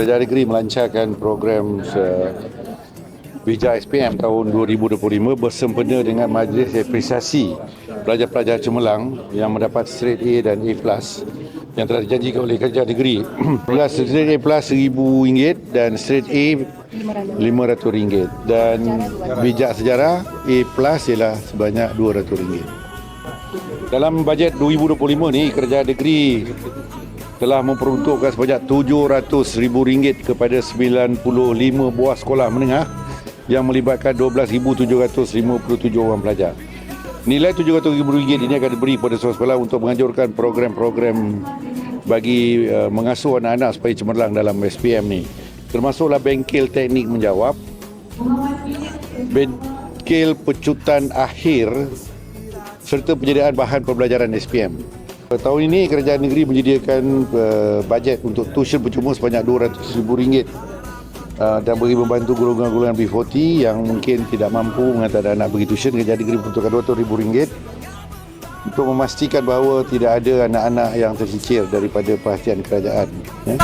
Kerajaan negeri melancarkan program uh, Bija SPM tahun 2025 bersempena dengan majlis apresiasi pelajar-pelajar cemerlang yang mendapat straight A dan A+, yang telah dijanjikan oleh kerajaan negeri. Plus straight A plus RM1,000 dan straight A RM500 dan bijak sejarah A plus ialah sebanyak RM200. Dalam bajet 2025 ni kerajaan negeri telah memperuntukkan sebanyak RM700,000 kepada 95 buah sekolah menengah yang melibatkan 12,757 orang pelajar. Nilai RM700,000 ini akan diberi kepada sekolah-sekolah untuk menganjurkan program-program bagi uh, mengasuh anak-anak supaya cemerlang dalam SPM ni. Termasuklah bengkel teknik menjawab, bengkel pecutan akhir serta penyediaan bahan pembelajaran SPM. Tahun ini kerajaan negeri menyediakan uh, bajet untuk tuition percuma sebanyak RM200,000 uh, dan bagi membantu golongan-golongan B40 yang mungkin tidak mampu menghantar anak pergi tuition kerajaan negeri peruntukkan RM200,000 untuk memastikan bahawa tidak ada anak-anak yang tercicir daripada perhatian kerajaan. Ya.